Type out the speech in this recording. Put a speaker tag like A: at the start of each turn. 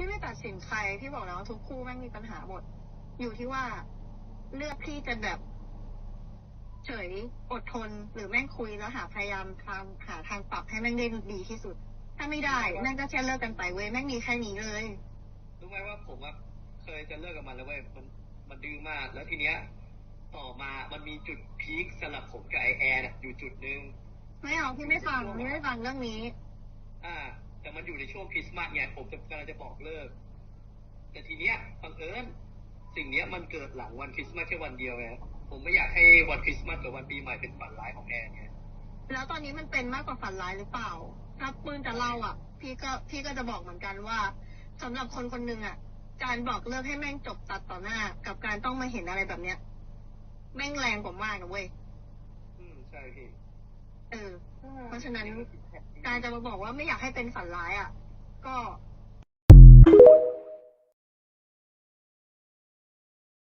A: พี่ไม่ตัดสินใครพี่บอกแล้วว่าทุกคู่แม่งมีปัญหาหมด อยู่ที่ว่าเลือกที่จะแบบ เฉยอดทนหรือแม่งคุยแล้วหาพยายามทำหาทางปรับให้แม่งได้ดีที่สุด ถ้าไม่ได้แม่งก็แค่เลิกกันไปเว้ยแม่งมีแค่นี้เลย
B: รู้ไหมว่าผมอะเคยจะเลิกกับมันแล้วเว้ยมันมันดื้อมากแล้วทีเนี้ย ต่อมามันมีจุดพีคสำหรับผมกับไอแอร์น่ะอยู่จุดหนึ่ง
A: ไม่เอาพี่ไม่ฟังพี่ไม่ฟังเรื่องนี้
B: อ่าแต่ มันอยู่ในช่วงคริสต์มาสไงผมจะกำลังจะบอกเลิก แต่ทีเนี้ยบังเอิญสิ่งเนี้ยมันเกิดหลังวันคริสต์มาสแค่วันเดียวไงผมไม่อยากให้วันคริสต์มาสกับวันปีใหม่เป็นฝันร้ายของแอนไง
A: แล้วตอนนี้มันเป็นมากกว่าฝันร้ายหรือเปล่าถ้าปืนจะเล่าอะ พี่ก็พี่ก็จะบอกเหมือนกันว่าสำหรับคนคนหนึ่งอะ การบอกเลิกให้แม่งจบตัดต่อหน้า กับการต้องมาเห็นอะไรแบบเนี้ย แม่งแรงกว่ามากนะเว้ย
B: อืมใช่พี่
A: เออ เพราะฉะนั้นการจะมาบอกว่าไม่อยากให้เป็นฝันร้ายอะ ก็